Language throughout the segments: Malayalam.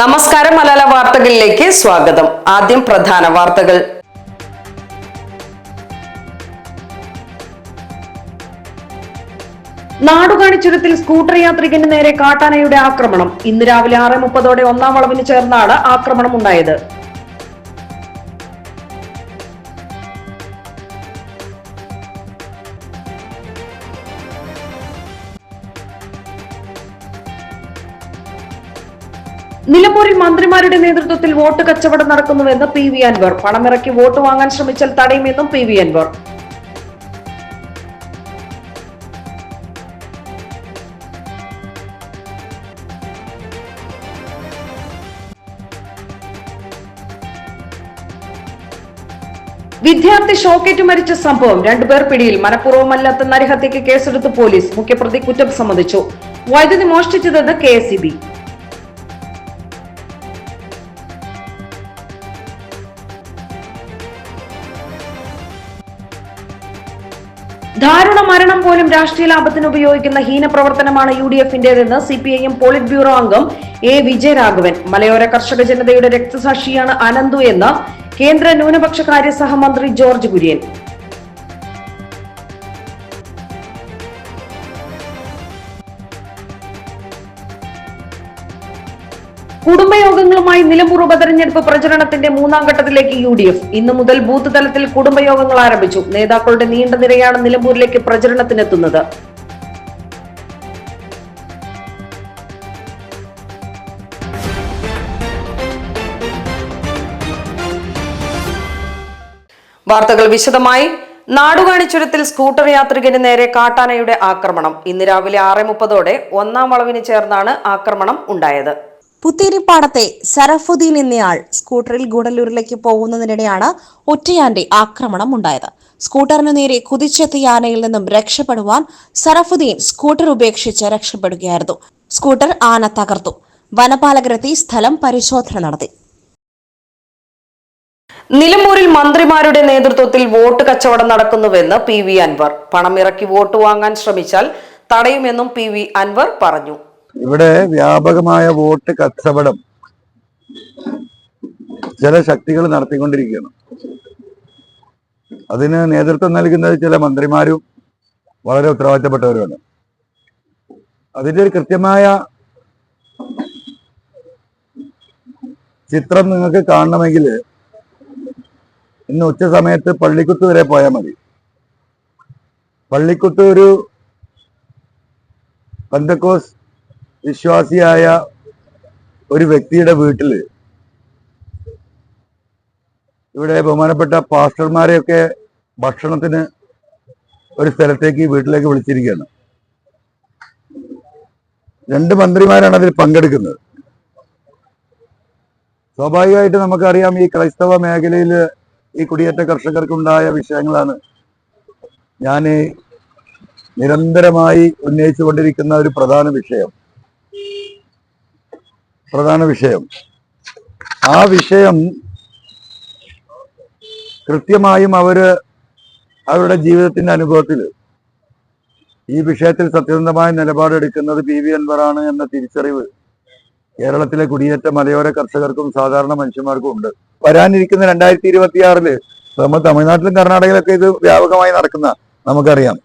നമസ്കാരം മലയാള വാർത്തകളിലേക്ക് സ്വാഗതം. ആദ്യം പ്രധാന വാർത്തകൾ. നാടുകാണിച്ചുരത്തിൽ സ്കൂട്ടർ യാത്രികന് നേരെ കാട്ടാനയുടെ ആക്രമണം. ഇന്ന് രാവിലെ ആറ് മുപ്പതോടെ ഒന്നാം വളവിന് ചേർന്നാണ് ആക്രമണം ഉണ്ടായത്. നിലമ്പൂരിൽ മന്ത്രിമാരുടെ നേതൃത്വത്തിൽ വോട്ട് കച്ചവടം നടക്കുന്നുവെന്ന് പി വി അൻവർ. പണമിറക്കി വോട്ട് വാങ്ങാൻ ശ്രമിച്ചാൽ തടയുമെന്നും പി വി അൻവർ. വിദ്യാർത്ഥി ഷോക്കേറ്റ് മരിച്ച സംഭവം രണ്ടുപേർ പിടിയിൽ. മനഃപൂർവമല്ലാത്ത നരഹത്യക്ക് കേസെടുത്ത് പോലീസ്. മുഖ്യപ്രതി കുറ്റം സമ്മതിച്ചു. വൈദ്യുതി മോഷ്ടിച്ചതെന്ന് കെ എസ് പോലും രാഷ്ട്രീയ ലാഭത്തിന് ഉപയോഗിക്കുന്ന ഹീനപ്രവർത്തനമാണ് U D എഫിന്റേതെന്ന് C P I M politburo അംഗം എ വിജയരാഘവൻ. മലയോര കർഷക ജനതയുടെ രക്തസാക്ഷിയാണ് അനന്തു എന്ന് കേന്ദ്ര ന്യൂനപക്ഷ കാര്യ സഹമന്ത്രി ജോർജ് കുര്യൻ. കുടുംബയോഗങ്ങളുമായി നിലമ്പൂർ ഉപതെരഞ്ഞെടുപ്പ് പ്രചരണത്തിന്റെ മൂന്നാം ഘട്ടത്തിലേക്ക് യു ഡി എഫ്. ഇന്നു മുതൽ ബൂത്ത് തലത്തിൽ കുടുംബയോഗങ്ങൾ ആരംഭിച്ചു. നേതാക്കളുടെ നീണ്ട നിരയാണ് നിലമ്പൂരിലേക്ക് പ്രചരണത്തിനെത്തുന്നത്. വാർത്തകൾ വിശദമായി. നാടുകാണിച്ചുരത്തിൽ സ്കൂട്ടർ യാത്രികന് നേരെ കാട്ടാനയുടെ ആക്രമണം. ഇന്ന് രാവിലെ ആറ് മുപ്പതോടെ ഒന്നാം വളവിന് ചേർന്നാണ് ആക്രമണം ഉണ്ടായത്. പുത്തേരിപ്പാടത്തെ സരഫുദ്ദീൻ എന്നയാൾ സ്കൂട്ടറിൽ ഗുഡല്ലൂരിലേക്ക് പോകുന്നതിനിടെയാണ് ഒറ്റയാന്റെ ആക്രമണം ഉണ്ടായത് സ്കൂട്ടറിനു നേരെ കുതിച്ചെത്തിയ ആനയിൽ നിന്നും രക്ഷപ്പെടുവാൻ സരഫുദ്ദീൻ സ്കൂട്ടർ ഉപേക്ഷിച്ച് രക്ഷപ്പെടുകയായിരുന്നു. സ്കൂട്ടർ ആന തകർത്തു. വനപാലകരെത്തി സ്ഥലം പരിശോധന നടത്തി. നിലമ്പൂരിൽ മന്ത്രിമാരുടെ നേതൃത്വത്തിൽ വോട്ട് കച്ചവടം നടക്കുന്നുവെന്ന് പി വി അൻവർ. പണമിറക്കി വോട്ട് വാങ്ങാൻ ശ്രമിച്ചാൽ തടയുമെന്നും പി വി അൻവർ പറഞ്ഞു. ഇവിടെ വ്യാപകമായ വോട്ട് കച്ചവടം ചില ശക്തികൾ നടത്തിക്കൊണ്ടിരിക്കുകയാണ്. അതിന് നേതൃത്വം നൽകുന്നത് ചില മന്ത്രിമാരും വളരെ ഉത്തരവാദിത്തപ്പെട്ടവരുമാണ്. അതിന്റെ ഒരു കൃത്യമായ ചിത്രം നിങ്ങൾക്ക് കാണണമെങ്കിൽ ഇന്ന് ഉച്ച സമയത്ത് പള്ളിക്കുത്ത് വരെ പോയാൽ മതി. പള്ളിക്കുത്ത് ഒരു പന്തക്കോസ് വിശ്വാസിയായ ഒരു വ്യക്തിയുടെ വീട്ടിൽ ഇവിടെ ബഹുമാനപ്പെട്ട പാസ്റ്റർമാരെയൊക്കെ ഭക്ഷണത്തിന് ഒരു സ്ഥലത്തേക്ക് വീട്ടിലേക്ക് വിളിച്ചിരിക്കുകയാണ്. രണ്ട് മന്ത്രിമാരാണ് അതിൽ പങ്കെടുക്കുന്നത്. സ്വാഭാവികമായിട്ട് നമുക്കറിയാം ഈ ക്രൈസ്തവ മേഖലയിൽ ഈ കുടിയേറ്റ കർഷകർക്കുണ്ടായ വിഷയങ്ങളാണ് ഞാൻ നിരന്തരമായി ഉന്നയിച്ചുകൊണ്ടിരിക്കുന്ന ഒരു പ്രധാന വിഷയം. പ്രധാന വിഷയം. ആ വിഷയം കൃത്യമായും അവർ അവരുടെ ജീവിതത്തിന്റെ അനുഭവത്തിൽ ഈ വിഷയത്തിൽ സത്യസന്ധമായ നിലപാടെടുക്കുന്നത് പി വി അൻവറാണ് എന്ന തിരിച്ചറിവ് കേരളത്തിലെ കുടിയേറ്റ മലയോര കർഷകർക്കും സാധാരണ മനുഷ്യന്മാർക്കും ഉണ്ട്. വരാനിരിക്കുന്ന രണ്ടായിരത്തി ഇരുപത്തിയാറിൽ നമ്മൾ തമിഴ്നാട്ടിലും കർണാടകയിലൊക്കെ ഇത് വ്യാപകമായി നടക്കുന്ന നമുക്കറിയാം.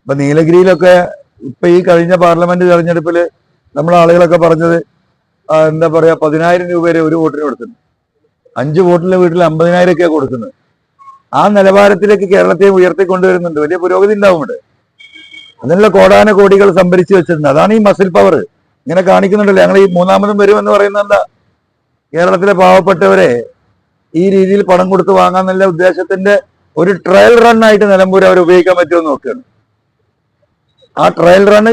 ഇപ്പൊ നീലഗിരിയിലൊക്കെ ഇപ്പൊ ഈ കഴിഞ്ഞ പാർലമെന്റ് തെരഞ്ഞെടുപ്പിൽ നമ്മൾ ആളുകളൊക്കെ പറഞ്ഞത് എന്താ പറയാ പതിനായിരം രൂപ വരെ ഒരു വോട്ടിന് കൊടുക്കുന്നത് അഞ്ച് വോട്ടിലെ വീട്ടിൽ അമ്പതിനായിരം ഒക്കെയാണ് കൊടുക്കുന്നത്. ആ നിലവാരത്തിലേക്ക് കേരളത്തെ ഉയർത്തിക്കൊണ്ടുവരുന്നുണ്ട്. വലിയ പുരോഗതി ഉണ്ടാവും ഇവിടെ. അതിനുള്ള കോടാന കോടികൾ സംഭരിച്ചു വെച്ചിരുന്നത് അതാണ് ഈ മസിൽ പവർ. ഇങ്ങനെ കാണിക്കുന്നുണ്ടല്ലോ. ഞങ്ങൾ ഈ മൂന്നാമതും വരുമെന്ന് പറയുന്നത് എന്താ? കേരളത്തിലെ പാവപ്പെട്ടവരെ ഈ രീതിയിൽ പണം കൊടുത്ത് വാങ്ങാന്നുള്ള ഉദ്ദേശത്തിന്റെ ഒരു ട്രയൽ റൺ ആയിട്ട് നിലമ്പൂർ അവർ ഉപയോഗിക്കാൻ പറ്റുമോ എന്ന് നോക്കുകയാണ്. ആ ട്രയൽ റണ്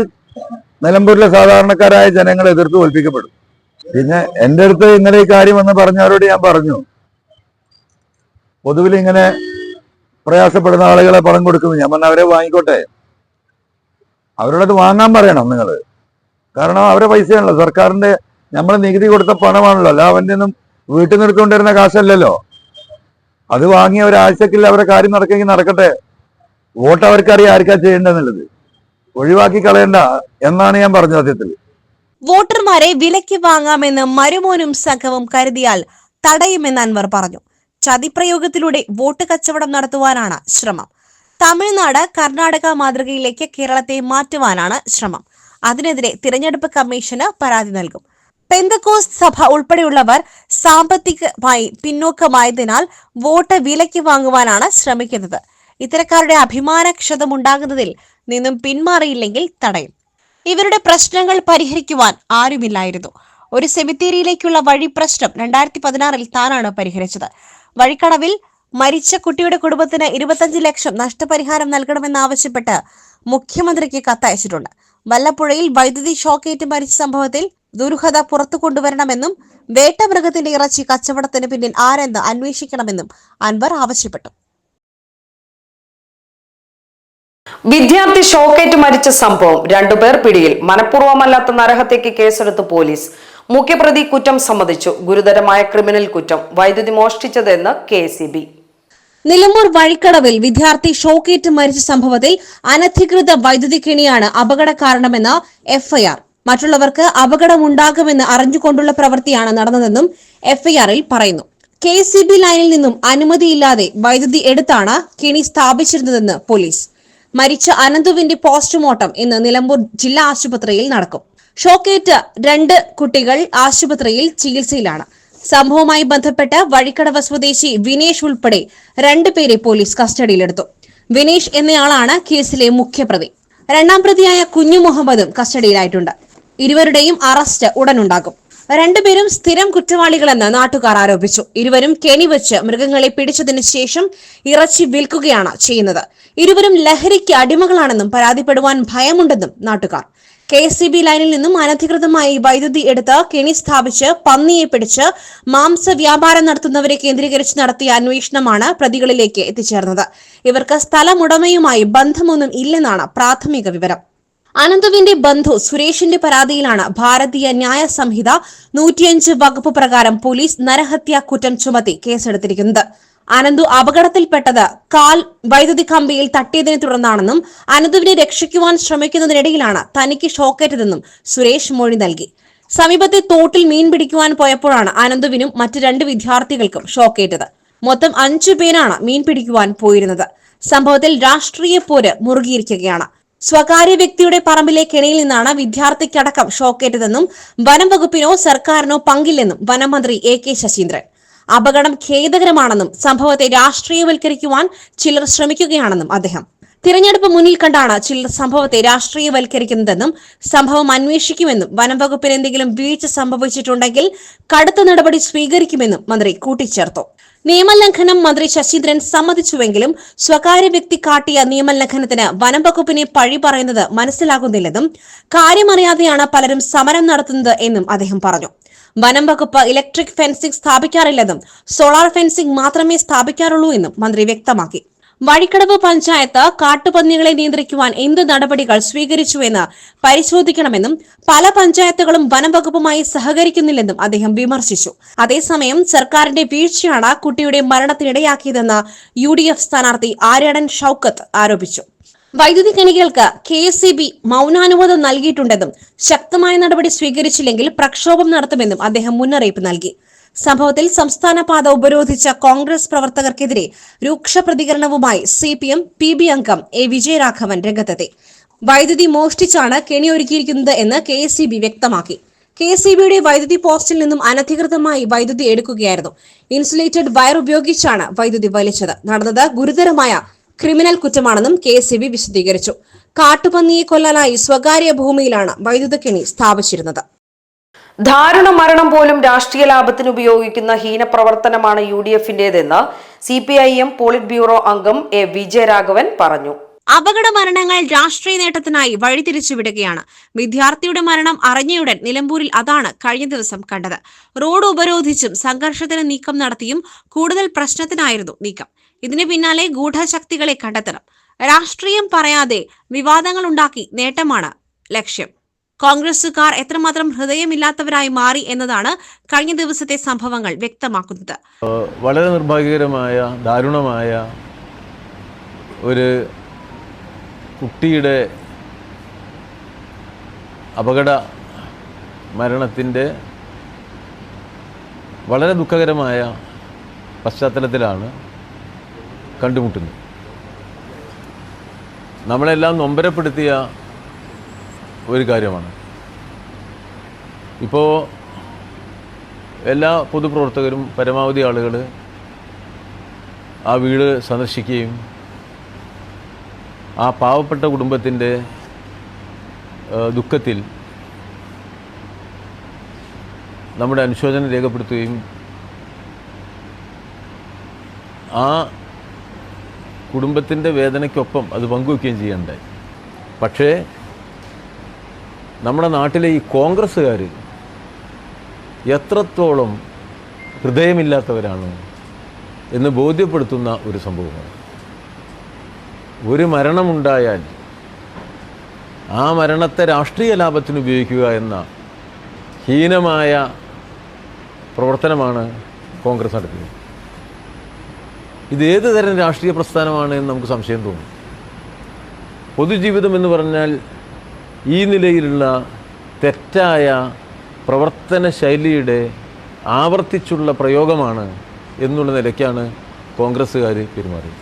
നിലമ്പൂരിലെ സാധാരണക്കാരായ ജനങ്ങളെ എതിർത്ത് തോൽപ്പിക്കപ്പെടും. പിന്നെ എന്റെ അടുത്ത് ഇങ്ങനെ ഈ കാര്യം എന്ന് പറഞ്ഞവരോട് ഞാൻ പറഞ്ഞു. പൊതുവിൽ ഇങ്ങനെ പ്രയാസപ്പെടുന്ന ആളുകളെ പണം കൊടുക്കുന്നു. ഞാൻ പറഞ്ഞ അവരെ വാങ്ങിക്കോട്ടെ. അവരോടത് വാങ്ങാൻ പറയണം നിങ്ങൾ. കാരണം അവരെ പൈസയാണല്ലോ. സർക്കാരിന്റെ നമ്മൾ നികുതി കൊടുത്ത പണമാണല്ലോ. അല്ല അവന്റെ ഒന്നും വീട്ടിൽ നിന്ന് എടുത്തുകൊണ്ടിരുന്ന കാശല്ലല്ലോ. അത് വാങ്ങി ഒരാഴ്ചക്കില്ല അവരെ കാര്യം നടക്കെങ്കിൽ നടക്കട്ടെ. വോട്ട് അവർക്കറിയാം ആർക്കാ ചെയ്യേണ്ടതെന്നുള്ളത്. ഒഴിവാക്കി കളയണ്ട എന്നാണ് ഞാൻ പറഞ്ഞത് സത്യത്തിൽ വോട്ടർമാരെ വിലയ്ക്ക് വാങ്ങാമെന്ന് മരുമോനും സംഘവും കരുതിയാൽ തടയുമെന്ന് അൻവർ പറഞ്ഞു. ചതിപ്രയോഗത്തിലൂടെ വോട്ട് കച്ചവടം നടത്തുവാനാണ് ശ്രമം. തമിഴ്നാട് കർണാടക മാതൃകയിലേക്ക് കേരളത്തെ മാറ്റുവാനാണ് ശ്രമം. അതിനെതിരെ തിരഞ്ഞെടുപ്പ് കമ്മീഷന് പരാതി നൽകും. പെന്തക്കോസ് സഭ ഉൾപ്പെടെയുള്ളവർ സാമ്പത്തികമായി പിന്നോക്കമായതിനാൽ വോട്ട് വിലയ്ക്ക് വാങ്ങുവാനാണ് ശ്രമിക്കുന്നത്. ഇത്തരക്കാരുടെ അഭിമാനക്ഷതമുണ്ടാകുന്നതിൽ നിന്നും പിന്മാറിയില്ലെങ്കിൽ തടയും. ഇവരുടെ പ്രശ്നങ്ങൾ പരിഹരിക്കുവാൻ ആരുമില്ലായിരുന്നു. ഒരു സെമിത്തേരിയിലേക്കുള്ള വഴി പ്രശ്നം രണ്ടായിരത്തി പതിനാറിൽ താനാണ് പരിഹരിച്ചത്. വഴിക്കടവിൽ മരിച്ച കുട്ടിയുടെ കുടുംബത്തിന് ഇരുപത്തഞ്ച് ലക്ഷം നഷ്ടപരിഹാരം നൽകണമെന്നാവശ്യപ്പെട്ട് മുഖ്യമന്ത്രിക്ക് കത്തയച്ചിട്ടുണ്ട്. വല്ലപ്പുഴയിൽ വൈദ്യുതി ഷോക്കേറ്റ് മരിച്ച സംഭവത്തിൽ ദുരൂഹത പുറത്തു കൊണ്ടുവരണമെന്നും വേട്ടമൃഗത്തിന്റെ ഇറച്ചി കച്ചവടത്തിന് പിന്നിൽ ആരെന്ന് അന്വേഷിക്കണമെന്നും അൻവർ ആവശ്യപ്പെട്ടു. വിദ്യാർത്ഥി ഷോക്കേറ്റ് മരിച്ച സംഭവം രണ്ടുപേർ പിടിയിൽ. മനഃപൂർവമല്ലാത്ത നരഹത്യക്ക് കേസെടുത്ത് പോലീസ്. മുഖ്യപ്രതി കുറ്റം സമ്മതിച്ചു. ഗുരുതരമായ ക്രിമിനൽ കുറ്റം. വൈദ്യുതി മോഷ്ടിച്ചതെന്ന് കെ നിലമ്പൂർ വഴിക്കടവിൽ വിദ്യാർത്ഥി ഷോക്കേറ്റ് മരിച്ച സംഭവത്തിൽ അനധികൃത വൈദ്യുതി കിണിയാണ് അപകട കാരണമെന്ന് എഫ്ഐആർ മറ്റുള്ളവർക്ക് അപകടമുണ്ടാകുമെന്ന് അറിഞ്ഞുകൊണ്ടുള്ള പ്രവൃത്തിയാണ് നടന്നതെന്നും എഫ്ഐആറിൽ പറയുന്നു. കെ സി ബി ലൈനിൽ നിന്നും അനുമതിയില്ലാതെ വൈദ്യുതി എടുത്താണ് കിണി സ്ഥാപിച്ചിരുന്നതെന്ന് പോലീസ്. മരിച്ച അനന്തുവിന്റെ പോസ്റ്റ്മോർട്ടം ഇന്ന് നിലമ്പൂർ ജില്ലാ ആശുപത്രിയിൽ നടക്കും. ഷോക്കേറ്റ് രണ്ട് കുട്ടികൾ ആശുപത്രിയിൽ ചികിത്സയിലാണ്. സംഭവവുമായി ബന്ധപ്പെട്ട് വഴിക്കടവ സ്വദേശി വിനേഷ് ഉൾപ്പെടെ രണ്ടുപേരെ പോലീസ് കസ്റ്റഡിയിലെടുത്തു. വിനേഷ് എന്നയാളാണ് കേസിലെ മുഖ്യപ്രതി. രണ്ടാം പ്രതിയായ കുഞ്ഞു മുഹമ്മദും കസ്റ്റഡിയിലായിട്ടുണ്ട്. ഇരുവരുടെയും അറസ്റ്റ് ഉടനുണ്ടാകും. രണ്ടുപേരും സ്ഥിരം കുറ്റവാളികളെന്ന് നാട്ടുകാർ ആരോപിച്ചു. ഇരുവരും കെണി വെച്ച് മൃഗങ്ങളെ പിടിച്ചതിന് ശേഷം ഇറച്ചി വിൽക്കുകയാണ് ചെയ്യുന്നത്. ഇരുവരും ലഹരിക്ക് അടിമകളാണെന്നും പരാതിപ്പെടുവാൻ ഭയമുണ്ടെന്നും നാട്ടുകാർ. കെ എസ് സി ബി ലൈനിൽ നിന്നും അനധികൃതമായി വൈദ്യുതി എടുത്ത് കെണി സ്ഥാപിച്ച് പന്നിയെ പിടിച്ച് മാംസ വ്യാപാരം നടത്തുന്നവരെ കേന്ദ്രീകരിച്ച് നടത്തിയ അന്വേഷണമാണ് പ്രതികളിലേക്ക് എത്തിച്ചേർന്നത്. ഇവർക്ക് സ്ഥലമുടമയുമായി ബന്ധമൊന്നും ഇല്ലെന്നാണ് പ്രാഥമിക വിവരം. അനന്തുവിന്റെ ബന്ധു സുരേഷിന്റെ പരാതിയിലാണ് ഭാരതീയ ന്യായ സംഹിത നൂറ്റിയഞ്ച് വകുപ്പ് പ്രകാരം പോലീസ് നരഹത്യാ കുറ്റം ചുമത്തി കേസെടുത്തിരിക്കുന്നത്. അനന്തു അപകടത്തിൽപ്പെട്ടത് കാൽ വൈദ്യുതി കമ്പിയിൽ തട്ടിയതിനെ തുടർന്നാണെന്നും അനന്തുവിനെ രക്ഷിക്കുവാൻ ശ്രമിക്കുന്നതിനിടയിലാണ് തനിക്ക് ഷോക്കേറ്റതെന്നും സുരേഷ് മൊഴി നൽകി. സമീപത്തെ തോട്ടിൽ മീൻ പിടിക്കുവാൻ പോയപ്പോഴാണ് അനന്തുവിനും മറ്റ് രണ്ട് വിദ്യാർത്ഥികൾക്കും ഷോക്കേറ്റത്. മൊത്തം അഞ്ചു പേരാണ് മീൻ പിടിക്കുവാൻ പോയിരുന്നത്. സംഭവത്തിൽ രാഷ്ട്രീയ പോര് മുറുകിയിരിക്കുകയാണ്. സ്വകാര്യ വ്യക്തിയുടെ പറമ്പിലെ കെണിയിൽ നിന്നാണ് വിദ്യാർത്ഥിക്കടക്കം ഷോക്കേറ്റതെന്നും വനം വകുപ്പിനോ സർക്കാരിനോ പങ്കില്ലെന്നും വനം മന്ത്രി എ കെ ശശീന്ദ്രൻ. അപകടം ഖേദകരമാണെന്നും സംഭവത്തെ രാഷ്ട്രീയവൽക്കരിക്കുവാൻ ചിലർ ശ്രമിക്കുകയാണെന്നും അദ്ദേഹം. തിരഞ്ഞെടുപ്പ് മുന്നിൽ കണ്ടാണ് ചിലർ സംഭവത്തെ രാഷ്ട്രീയവൽക്കരിക്കുന്നതെന്നും സംഭവം അന്വേഷിക്കുമെന്നും വനം വകുപ്പിന് എന്തെങ്കിലും വീഴ്ച സംഭവിച്ചിട്ടുണ്ടെങ്കിൽ കടുത്ത നടപടി സ്വീകരിക്കുമെന്നും മന്ത്രി കൂട്ടിച്ചേർത്തു. നിയമലംഘനം മന്ത്രി ശശീന്ദ്രൻ സമ്മതിച്ചുവെങ്കിലും സ്വകാര്യ വ്യക്തി കാട്ടിയ നിയമലംഘനത്തിന് വനം വകുപ്പിനെ പഴി പറയുന്നത് മനസ്സിലാകുന്നില്ലെന്നും കാര്യമറിയാതെയാണ് പലരും സമരം നടത്തുന്നത് എന്നും അദ്ദേഹം പറഞ്ഞു. വനം വകുപ്പ് ഇലക്ട്രിക് ഫെൻസിംഗ് സ്ഥാപിക്കാറില്ലെന്നും സോളാർ ഫെൻസിംഗ് മാത്രമേ സ്ഥാപിക്കാറുള്ളൂ എന്നും മന്ത്രി വ്യക്തമാക്കി. വഴിക്കടവ് പഞ്ചായത്ത് കാട്ടുപന്നികളെ നിയന്ത്രിക്കുവാൻ എന്ത് നടപടികൾ സ്വീകരിച്ചുവെന്ന് പരിശോധിക്കണമെന്നും പല പഞ്ചായത്തുകളും വനംവകുപ്പുമായി സഹകരിക്കുന്നില്ലെന്നും അദ്ദേഹം വിമർശിച്ചു. അതേസമയം സർക്കാരിന്റെ വീഴ്ചയാണ് കുട്ടിയുടെ മരണത്തിനിടയാക്കിയതെന്ന് യു ഡി എഫ് സ്ഥാനാർത്ഥി ആര്യാടൻ ഷൌക്കത്ത് ആരോപിച്ചു. വൈദ്യുതി കെണികൾക്ക് കെ എസ് സി ബി മൗനാനുവാദം നൽകിയിട്ടുണ്ടെന്നും ശക്തമായ നടപടി സ്വീകരിച്ചില്ലെങ്കിൽ പ്രക്ഷോഭം നടത്തുമെന്നും അദ്ദേഹം മുന്നറിയിപ്പ് നൽകി. സംഭവത്തിൽ സംസ്ഥാന പാത ഉപരോധിച്ച കോൺഗ്രസ് പ്രവർത്തകർക്കെതിരെ രൂക്ഷ പ്രതികരണവുമായി C P M P B അംഗം എ വിജയരാഘവൻ രംഗത്തെത്തി. വൈദ്യുതി മോഷ്ടിച്ചാണ് കെണി ഒരുക്കിയിരിക്കുന്നത് എന്ന് കെ എസ് സി ബി വ്യക്തമാക്കി. കെ എസ് ബിയുടെ വൈദ്യുതി പോസ്റ്റിൽ നിന്നും അനധികൃതമായി വൈദ്യുതി എടുക്കുകയായിരുന്നു. ഇൻസുലേറ്റഡ് വയർ ഉപയോഗിച്ചാണ് വൈദ്യുതി വലിച്ചത്. നടന്നത് ഗുരുതരമായ ക്രിമിനൽ കുറ്റമാണെന്നും കെ എസ് ബി വിശദീകരിച്ചു. കാട്ടുപന്നിയെ കൊല്ലാനായി സ്വകാര്യ ഭൂമിയിലാണ് വൈദ്യുത കെണി സ്ഥാപിച്ചിരുന്നത്. ദാരുണ മരണം പോലും രാഷ്ട്രീയ ലാഭത്തിന് ഉപയോഗിക്കുന്ന ഹീനപ്രവർത്തനമാണ് U D എഫിന്റേതെന്ന് C P I M politburo അംഗം എ വിജയരാഘവൻ പറഞ്ഞു. അപകട മരണങ്ങൾ രാഷ്ട്രീയ നേട്ടത്തിനായി വഴിതിരിച്ചുവിടുകയാണ്. വിദ്യാർത്ഥിയുടെ മരണം അറിഞ്ഞയുടൻ നിലമ്പൂരിൽ അതാണ് കഴിഞ്ഞ ദിവസം കണ്ടത്. റോഡ് ഉപരോധിച്ചും സംഘർഷത്തിന് നീക്കം നടത്തിയും കൂടുതൽ പ്രശ്നത്തിനായിരുന്നു നീക്കം. ഇതിന് പിന്നാലെ ഗൂഢശക്തികളെ കണ്ടെത്തണം. രാഷ്ട്രീയം പറയാതെ വിവാദങ്ങൾ ഉണ്ടാക്കി നേട്ടമാണ് ലക്ഷ്യം. കോൺഗ്രസുകാർ എത്രമാത്രം ഹൃദയമില്ലാത്തവരായി മാറി എന്നതാണ് കഴിഞ്ഞ ദിവസത്തെ സംഭവങ്ങൾ വ്യക്തമാക്കുന്നത്. വളരെ നിർഭാഗ്യകരമായ ദാരുണമായ ഒരു കുട്ടിയുടെ അപകട മരണത്തിന്റെ വളരെ ദുഃഖകരമായ പശ്ചാത്തലത്തിലാണ് കണ്ടുമുട്ടുന്നത്. നമ്മളെല്ലാം നൊമ്പരപ്പെടുത്തിയ ഒരു കാര്യമാണ്. ഇപ്പോൾ എല്ലാ പൊതുപ്രവർത്തകരും പരമാവധി ആളുകൾ ആ വീട് സന്ദർശിക്കുകയും ആ പാവപ്പെട്ട കുടുംബത്തിന്റെ ദുഃഖത്തിൽ നമ്മുടെ അനുശോചനം രേഖപ്പെടുത്തുകയും ആ കുടുംബത്തിന്റെ വേദനയ്ക്കൊപ്പം അത് പങ്കുവയ്ക്കുകയും ചെയ്യണ്ടേ. പക്ഷേ നമ്മുടെ നാട്ടിലെ ഈ കോൺഗ്രസ്സുകാർ എത്രത്തോളം ഹൃദയമില്ലാത്തവരാണ് എന്ന് ബോധ്യപ്പെടുത്തുന്ന ഒരു സംഭവമാണ്. ഒരു മരണമുണ്ടായാൽ ആ മരണത്തെ രാഷ്ട്രീയ ലാഭത്തിന് ഉപയോഗിക്കുക എന്ന ഹീനമായ പ്രവർത്തനമാണ് കോൺഗ്രസ് നടത്തിയത്. ഇത് ഏത് തരം രാഷ്ട്രീയ പ്രസ്ഥാനമാണ് എന്ന് നമുക്ക് സംശയം തോന്നും. പൊതുജീവിതം എന്ന് പറഞ്ഞാൽ ഈ നിലയിലുള്ള തെറ്റായ പ്രവർത്തന ശൈലിയുടെ ആവർത്തിച്ചുള്ള പ്രയോഗമാണ് എന്നുള്ള നിലയ്ക്കാണ് കോൺഗ്രസ്സുകാർ പെരുമാറിയത്.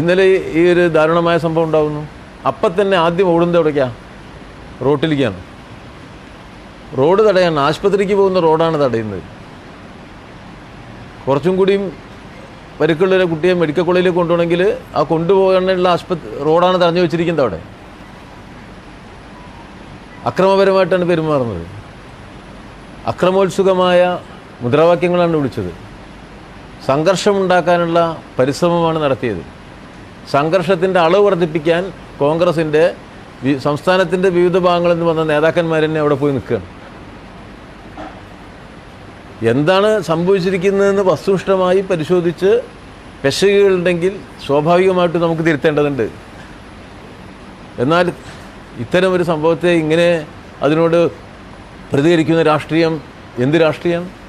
ഇന്നലെ ഈ ഒരു ദാരുണമായ സംഭവം ഉണ്ടാകുന്നു അപ്പം തന്നെ ആദ്യം ഓടുന്നത് എവിടേക്കാണ് റോട്ടിലേക്കാണ്. റോഡ് തടയാണ് ആശുപത്രിക്ക് പോകുന്ന റോഡാണ് തടയുന്നത്. കുറച്ചും കൂടിയും പരിക്കുള്ളൊരു കുട്ടിയെ മെഡിക്കൽ കോളേജിലേക്ക് കൊണ്ടുപോകണമെങ്കിൽ ആ കൊണ്ടുപോകാനുള്ള ആശുപത്രി റോഡാണ് തടഞ്ഞു വെച്ചിരിക്കുന്നത് അവിടെ. അക്രമപരമായിട്ടാണ് പെരുമാറുന്നത്. അക്രമോത്സുകമായ മുദ്രാവാക്യങ്ങളാണ് വിളിച്ചത്. സംഘർഷമുണ്ടാക്കാനുള്ള പരിശ്രമമാണ് നടത്തിയത്. സംഘർഷത്തിന്റെ അളവ് വർദ്ധിപ്പിക്കാൻ കോൺഗ്രസിന്റെ സംസ്ഥാനത്തിന്റെ വിവിധ ഭാഗങ്ങളിൽ നിന്ന് വന്ന നേതാക്കന്മാർ തന്നെ അവിടെ പോയി നിൽക്കുകയാണ്. എന്താണ് സംഭവിച്ചിരിക്കുന്നതെന്ന് വസ്തുനിഷ്ഠമായി പരിശോധിച്ച് പെശകുകളുണ്ടെങ്കിൽ സ്വാഭാവികമായിട്ട് നമുക്ക് തിരുത്തേണ്ടതുണ്ട്. എന്നാൽ ഇത്തരം ഒരു സംഭവത്തെ ഇങ്ങനെ അതിനോട് പ്രതികരിക്കുന്ന രാഷ്ട്രീയം എന്ത് രാഷ്ട്രീയം?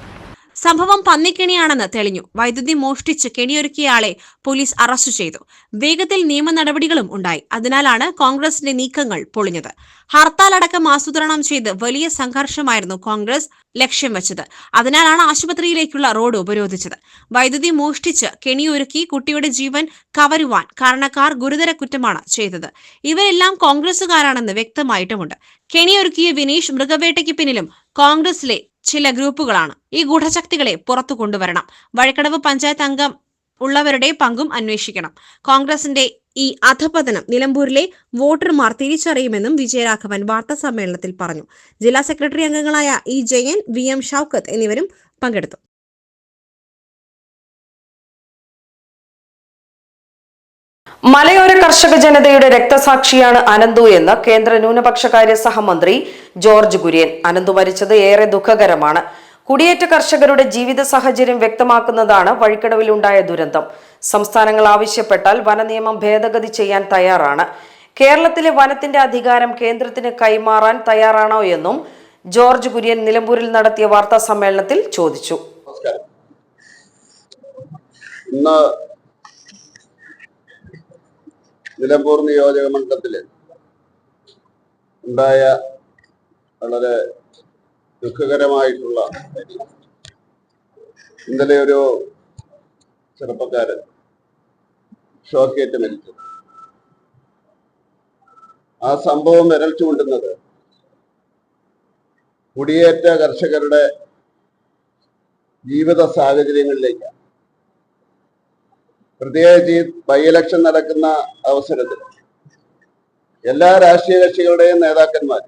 സംഭവം പന്നിക്കെണിയാണെന്ന് തെളിഞ്ഞു. വൈദ്യുതി മോഷ്ടിച്ച് കെണിയൊരുക്കിയയാളെ പോലീസ് അറസ്റ്റ് ചെയ്തു. വേഗത്തിൽ നിയമ നടപടികളും ഉണ്ടായി. അതിനാലാണ് കോൺഗ്രസിന്റെ നീക്കങ്ങൾ പൊളിഞ്ഞത്. ഹർത്താൽ അടക്കം ആസൂത്രണം ചെയ്ത് വലിയ സംഘർഷമായിരുന്നു കോൺഗ്രസ് ലക്ഷ്യം വെച്ചത്. അതിനാലാണ് ആശുപത്രിയിലേക്കുള്ള റോഡ് ഉപരോധിച്ചത്. വൈദ്യുതി മോഷ്ടിച്ച് കെണിയൊരുക്കി കുട്ടിയുടെ ജീവൻ കവരുവാൻ കാരണക്കാർ ഗുരുതര കുറ്റമാണ് ചെയ്തത്. ഇവരെല്ലാം കോൺഗ്രസുകാരാണെന്ന് വ്യക്തമായിട്ടുമുണ്ട്. കെണിയൊരുക്കിയ വിനീഷ് മൃഗവേട്ടയ്ക്ക് പിന്നിലും കോൺഗ്രസിലെ ചില ഗ്രൂപ്പുകളാണ്. ഈ ഗൂഢശക്തികളെ പുറത്തു കൊണ്ടുവരണം. വഴിക്കടവ് പഞ്ചായത്ത് അംഗം ഉള്ളവരുടെ പങ്കും അന്വേഷിക്കണം. കോൺഗ്രസിന്റെ ഈ അധപതനം നിലമ്പൂരിലെ വോട്ടർമാർ തിരിച്ചറിയുമെന്നും വിജയരാഘവൻ വാർത്താ സമ്മേളനത്തിൽ പറഞ്ഞു. ജില്ലാ സെക്രട്ടറി അംഗങ്ങളായ E Jayan V M Shoukath എന്നിവരും പങ്കെടുത്തു. മലയോര കർഷക ജനതയുടെ രക്തസാക്ഷിയാണ് അനന്തു എന്ന് കേന്ദ്ര ന്യൂനപക്ഷകാര്യ സഹമന്ത്രി ജോർജ് കുര്യൻ. അനന്തു മരിച്ചത് ഏറെ ദുഃഖകരമാണ്. കുടിയേറ്റ കർഷകരുടെ ജീവിത സാഹചര്യം വ്യക്തമാക്കുന്നതാണ് വഴിക്കടവിലുണ്ടായ ദുരന്തം. സംസ്ഥാനങ്ങൾ ആവശ്യപ്പെട്ടാൽ വനനിയമം ഭേദഗതി ചെയ്യാൻ തയ്യാറാണ്. കേരളത്തിലെ വനത്തിന്റെ അധികാരം കേന്ദ്രത്തിന് കൈമാറാൻ തയ്യാറാണോ എന്നും ജോർജ് കുര്യൻ നിലമ്പൂരിൽ നടത്തിയ വാർത്താ സമ്മേളനത്തിൽ ചോദിച്ചു. നിലമ്പൂർ നിയോജക മണ്ഡലത്തിൽ ഉണ്ടായ വളരെ ദുഃഖകരമായിട്ടുള്ള. ഇന്നലെ ഒരു ചെറുപ്പക്കാരൻ ഷോക്കേറ്റ് മരിച്ചു ആ സംഭവം വിരൽ ചൂണ്ടുന്നത് കുടിയേറ്റ കർഷകരുടെ ജീവിത സാഹചര്യങ്ങളിലേക്ക് പ്രത്യേകിച്ച് ഈ ബൈ ഇലക്ഷൻ നടക്കുന്ന അവസരത്തിൽ എല്ലാ രാഷ്ട്രീയ കക്ഷികളുടെയും നേതാക്കന്മാർ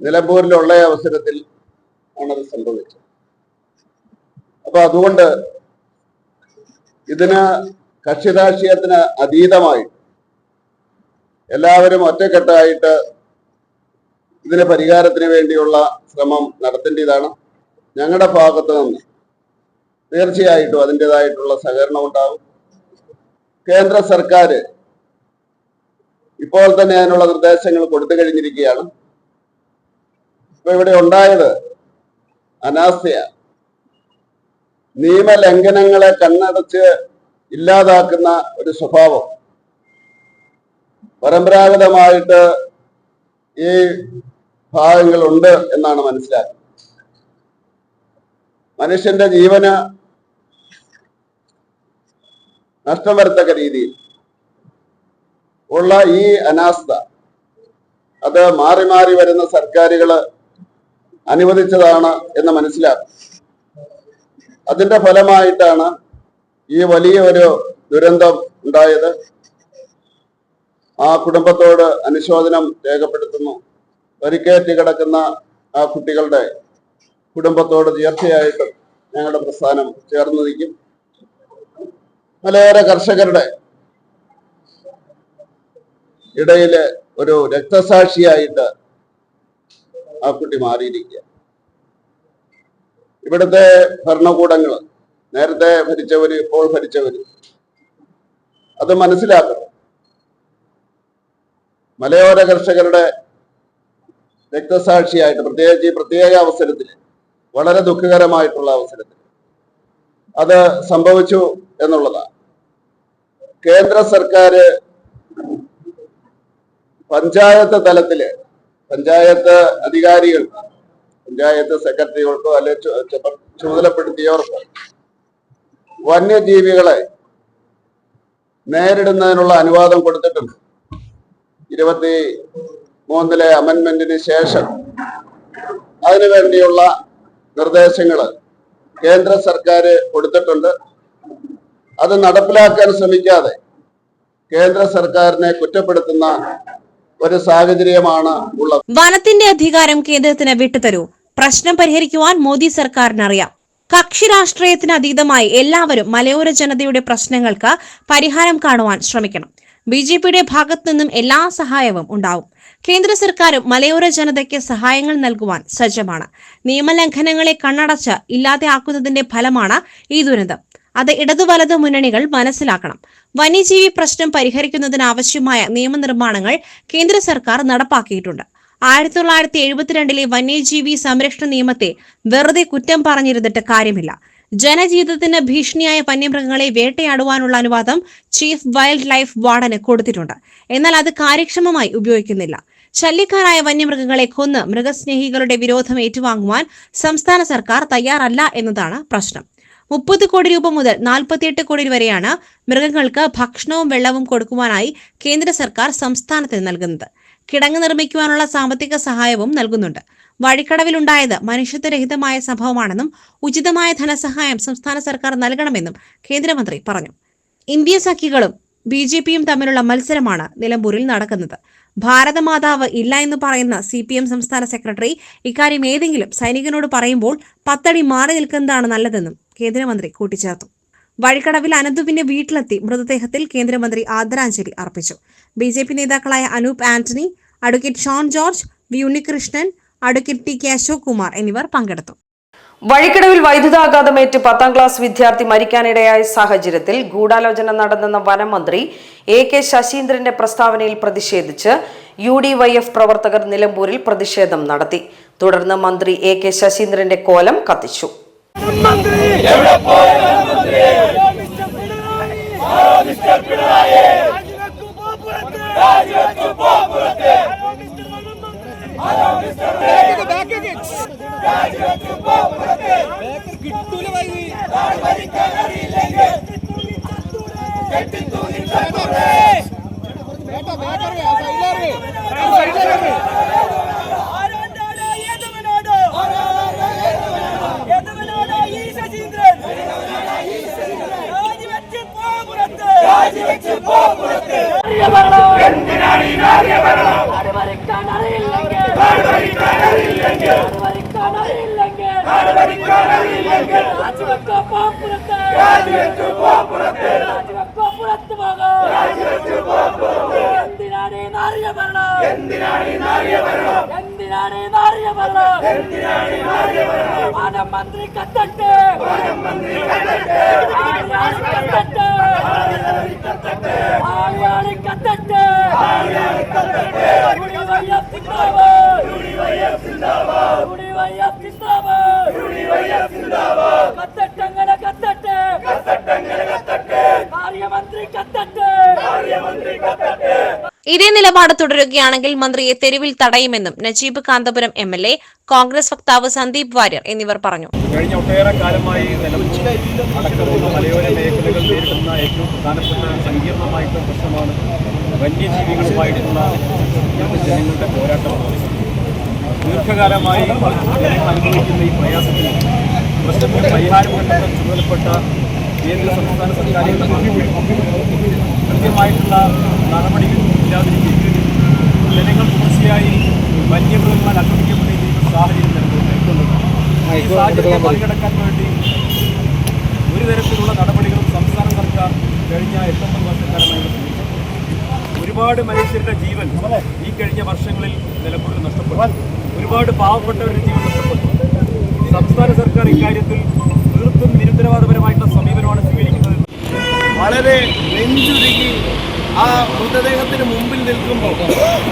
നിലമ്പൂരിലുള്ള അവസരത്തിൽ ആണത് സംഭവിച്ചത്. അപ്പൊ അതുകൊണ്ട് ഇതിന് കക്ഷി രാഷ്ട്രീയത്തിന് അതീതമായി എല്ലാവരും ഒറ്റക്കെട്ടായിട്ട് ഇതിന് പരിഹാരത്തിന് വേണ്ടിയുള്ള ശ്രമം നടത്തേണ്ടതാണ്. ഞങ്ങളുടെ ഭാഗത്ത് നിന്ന് തീർച്ചയായിട്ടും അതിന്റെതായിട്ടുള്ള സഹകരണം ഉണ്ടാകും കേന്ദ്ര സർക്കാർ ഇപ്പോൾ തന്നെ അതിനുള്ള നിർദ്ദേശങ്ങൾ കൊടുത്തു കഴിഞ്ഞിരിക്കുകയാണ്. ഇപ്പൊ ഇവിടെ ഉണ്ടായത് അനാസ്ഥയ നിയമലംഘനങ്ങളെ കണ്ണടച്ച് ഇല്ലാതാക്കുന്ന ഒരു സ്വഭാവം. പരമ്പരാഗതമായിട്ട് ഈ ഭാഗങ്ങളുണ്ട് എന്നാണ് മനസ്സിലാക്കുന്നത്. മനുഷ്യന്റെ ജീവന് നഷ്ടം വരത്തക്ക രീതിയിൽ ഉള്ള ഈ അനാസ്ഥ അത് മാറി മാറി വരുന്ന സർക്കാരുകൾ അനുവദിച്ചതാണ് എന്ന് മനസ്സിലാക്കും. അതിന്റെ ഫലമായിട്ടാണ് ഈ വലിയ ഒരു ദുരന്തം ഉണ്ടായത്. ആ കുടുംബത്തോട് അനുശോചനം രേഖപ്പെടുത്തുന്നു. പരിക്കേറ്റ് കിടക്കുന്ന ആ കുട്ടികളുടെ കുടുംബത്തോട് തീർച്ചയായിട്ടും ഞങ്ങളുടെ പ്രസ്ഥാനം ചേർന്ന് നിൽക്കും മലയോര കർഷകരുടെ ഇടയിൽ ഒരു രക്തസാക്ഷിയായിട്ട് ആ കുട്ടി മാറിയിരിക്കുക. ഇവിടുത്തെ ഭരണകൂടങ്ങൾ നേരത്തെ ഭരിച്ചവര് ഇപ്പോൾ ഭരിച്ചവര് അത് മനസ്സിലാക്കണം. മലയോര കർഷകരുടെ രക്തസാക്ഷിയായിട്ട് പ്രത്യേകിച്ച് ഈ പ്രത്യേക അവസരത്തിൽ വളരെ ദുഃഖകരമായിട്ടുള്ള അവസരത്തിൽ അത് സംഭവിച്ചു എന്നുള്ളതാണ്. കേന്ദ്ര സർക്കാർ പഞ്ചായത്ത് തലത്തിൽ പഞ്ചായത്ത് അധികാരികൾ പഞ്ചായത്ത് സെക്രട്ടറികൾക്കോ അല്ലെ ചുമതലപ്പെടുത്തിയവർക്കോ വന്യജീവികളെ നേരിടുന്നതിനുള്ള അനുവാദം കൊടുത്തിട്ടുണ്ട്. ഇരുപത്തി മൂന്നിലെ അമെന്മെന്റിന് ശേഷം അതിനുവേണ്ടിയുള്ള നിർദ്ദേശങ്ങൾ കേന്ദ്ര സർക്കാർ കൊടുത്തിട്ടുണ്ട്. അത് നടപ്പിലാക്കാൻ ശ്രമിക്കാതെ കേന്ദ്ര സർക്കാരിനെ കുറ്റപ്പെടുത്തുന്ന ഒരു സാഹചര്യമാണ് ഉള്ളത്. വനത്തിന്റെ അധികാരം കേന്ദ്രത്തിന് വിട്ടുതരൂ. പ്രശ്നം പരിഹരിക്കുവാൻ മോദി സർക്കാരിനറിയാം. കക്ഷി രാഷ്ട്രീയത്തിന് അതീതമായി എല്ലാവരും മലയോര ജനതയുടെ പ്രശ്നങ്ങൾക്ക് പരിഹാരം കാണുവാൻ ശ്രമിക്കണം. ബി ജെ പിയുടെ ഭാഗത്തു നിന്നും എല്ലാ സഹായവും ഉണ്ടാവും. കേന്ദ്ര സർക്കാരും മലയോര ജനതയ്ക്ക് സഹായങ്ങൾ നൽകുവാൻ സജ്ജമാണ്. നിയമലംഘനങ്ങളെ കണ്ണടച്ച് ഇല്ലാതെയാക്കുന്നതിന്റെ ഫലമാണ് ഈ ദുരന്തം. അത് ഇടതു വലത് മുന്നണികൾ മനസ്സിലാക്കണം. വന്യജീവി പ്രശ്നം പരിഹരിക്കുന്നതിന് ആവശ്യമായ നിയമനിർമ്മാണങ്ങൾ കേന്ദ്ര സർക്കാർ നടപ്പാക്കിയിട്ടുണ്ട്. ആയിരത്തി തൊള്ളായിരത്തി എഴുപത്തിരണ്ടിലെ വന്യജീവി സംരക്ഷണ നിയമത്തെ വെറുതെ കുറ്റം പറഞ്ഞിരുന്നിട്ട് കാര്യമില്ല. ജനജീവിതത്തിന് ഭീഷണിയായ വന്യമൃഗങ്ങളെ വേട്ടയാടുവാനുള്ള അനുവാദം ചീഫ് വൈൽഡ് ലൈഫ് വാർഡന് കൊടുത്തിട്ടുണ്ട്. എന്നാൽ അത് കാര്യക്ഷമമായി ഉപയോഗിക്കുന്നില്ല. ശല്യക്കാരായ വന്യമൃഗങ്ങളെ കൊന്ന് മൃഗസ്നേഹികളുടെ വിരോധം ഏറ്റുവാങ്ങുവാൻ സംസ്ഥാന സർക്കാർ തയ്യാറല്ല എന്നതാണ് പ്രശ്നം. മുപ്പത് കോടി രൂപ മുതൽ നാൽപ്പത്തിയെട്ട് കോടി വരെയാണ് മൃഗങ്ങൾക്ക് ഭക്ഷണവും വെള്ളവും കൊടുക്കുവാനായി കേന്ദ്ര സർക്കാർ സംസ്ഥാനത്തിന് നൽകുന്നത്. കിടങ്ങ് നിർമ്മിക്കുവാനുള്ള സാമ്പത്തിക സഹായവും നൽകുന്നുണ്ട്. വഴിക്കടവിലുണ്ടായത് മനുഷ്യത്വരഹിതമായ സംഭവമാണെന്നും ഉചിതമായ ധനസഹായം സംസ്ഥാന സർക്കാർ നൽകണമെന്നും കേന്ദ്രമന്ത്രി പറഞ്ഞു. ഇന്ത്യ സഖികളും ബി ജെ പിയും തമ്മിലുള്ള മത്സരമാണ് നിലമ്പൂരിൽ നടക്കുന്നത്. ഭാരതമാതാവ് ഇല്ല എന്ന് പറയുന്ന സി പി എം സംസ്ഥാന സെക്രട്ടറി ഇക്കാര്യം ഏതെങ്കിലും സൈനികനോട് പറയുമ്പോൾ പത്തടി മാറി നിൽക്കുന്നതാണ് നല്ലതെന്നും കേന്ദ്രമന്ത്രി കൂട്ടിച്ചേർത്തു. വഴിക്കടവിൽ അനന്തുവിന്റെ വീട്ടിലെത്തി മൃതദേഹത്തിൽ കേന്ദ്രമന്ത്രി ആദരാഞ്ജലി അർപ്പിച്ചു. ബി ജെ പി നേതാക്കളായ Anoop Antony advocate Shone George V Unnikrishnan advocate T K Ashok Kumar എന്നിവർ പങ്കെടുത്തു. വഴിക്കടവിൽ വൈദ്യുതാഘാതമേറ്റ് പത്താം ക്ലാസ് വിദ്യാർത്ഥി മരിക്കാനിടയായ സാഹചര്യത്തിൽ ഗൂഢാലോചന നടന്നെന്ന വനമന്ത്രി എ കെ ശശീന്ദ്രന്റെ പ്രസ്താവനയിൽ പ്രതിഷേധിച്ച് യു ഡി വൈ എഫ് പ്രവർത്തകർ നിലമ്പൂരിൽ പ്രതിഷേധം നടത്തി. തുടർന്ന് മന്ത്രി എ കെ ശശീന്ദ്രന്റെ കോലം കത്തിച്ചു. ആരാണ്ടാണ് ഏതവനാണ് ഏതവനാണ് ഈ ശശീന്ദ്രൻ രാജിവെച്ച് പോ പുറത്ത് രാജിവെച്ച് പോ പുറത്ത് എന്തിനാണ് ഈ നാര്യഭരണം നാട് ഭരിക്കാൻ അറിയില്ലെങ്കിൽ നാട് ഭരിക്കാൻ അറിയില്ലെങ്കിൽ നാട് ഭരിക്കാൻ അറിയില്ലെങ്കിൽ നാട് ഭരിക്കാൻ അറിയില്ലെങ്കിൽ രാജിവെക്ക് പോ പുറത്ത് രാജിവെച്ച് പോ പുറത്ത് രാജിവെക്ക് പുറത്ത് പോകാം രാജിവെച്ച് പോ പുറത്ത് എന്തിനാണ് ഈ നാര്യഭരണം എന്തിനാണ് ഈ നാര്യഭരണം എന്തിനാണ് ഈ നാര്യഭരണം എന്തിനാണ് ഈ നാര്യഭരണം വനം മന്ത്രി കത്തട്ടെ വനം മന്ത്രി കത്തട്ടെ ആര്യാണി കത്തട്ടെ ആര്യാണി കത്തട്ടെ ആര്യാണി കത്തട്ടെ യുഡി വൈഎഫ് கத்தட்டு. காரியமந்திரி கத்தட்டு. காரியமந்திரி ഇതേ നിലപാട് തുടരുകയാണെങ്കിൽ മന്ത്രിയെ തെരുവിൽ തടയുമെന്നും Najeeb Kanthapuram M L A Congress വക്താവ് സന്ദീപ് വാര്യർ എന്നിവർ പറഞ്ഞു. കഴിഞ്ഞ ഒട്ടേറെ കാലമായി മലയോര മേഖലകൾ നേരിടുന്ന ഏറ്റവും പ്രധാനപ്പെട്ട സങ്കീർണമായിട്ടുള്ള പ്രശ്നമാണ് വന്യജീവികളുമായിട്ടുള്ള ജനങ്ങളുടെ പോരാട്ടമാണ് ദീർഘകാലമായി അനുഭവിക്കുന്ന ഈ പ്രയാസത്തിന് പ്രശ്നത്തിന് പരിഹാരം കണ്ടെത്താൻ ചുമതലപ്പെട്ട കേന്ദ്ര സംസ്ഥാന സർക്കാരുകൾ കൃത്യമായിട്ടുള്ള നടപടികൾ ഇല്ലാതിരിക്കുകയും ജനങ്ങൾ തുടർച്ചയായി വന്യമൃഗങ്ങളാൽ അക്രമിക്കപ്പെടുകയും ചെയ്യുന്ന സാഹചര്യം നിലനിൽക്കുന്നുണ്ട് ഈ മറികടക്കാൻ വേണ്ടി ഒരു തരത്തിലുള്ള നടപടികളും സംസ്ഥാന സർക്കാർ കഴിഞ്ഞ എട്ടൊമ്പത് വർഷക്കാലമായി ഒരുപാട് മനുഷ്യരുടെ ജീവൻ ഈ കഴിഞ്ഞ വർഷങ്ങളിൽ നിലമ്പൂരിൽ നഷ്ടപ്പെട്ടു. ഒരുപാട് പാവപ്പെട്ടവരുടെ ജീവൻ നഷ്ടപ്പെട്ടു. സംസ്ഥാന സർക്കാർ ഇക്കാര്യത്തിൽ തീർത്തും നിരുത്തരവാദപരമായിട്ടുള്ള സമീപനമാണ് സ്വീകരിക്കുന്നത്. വളരെ നെഞ്ചുരുകി ആ മൃതദേഹത്തിന് മുമ്പിൽ നിൽക്കുമ്പോൾ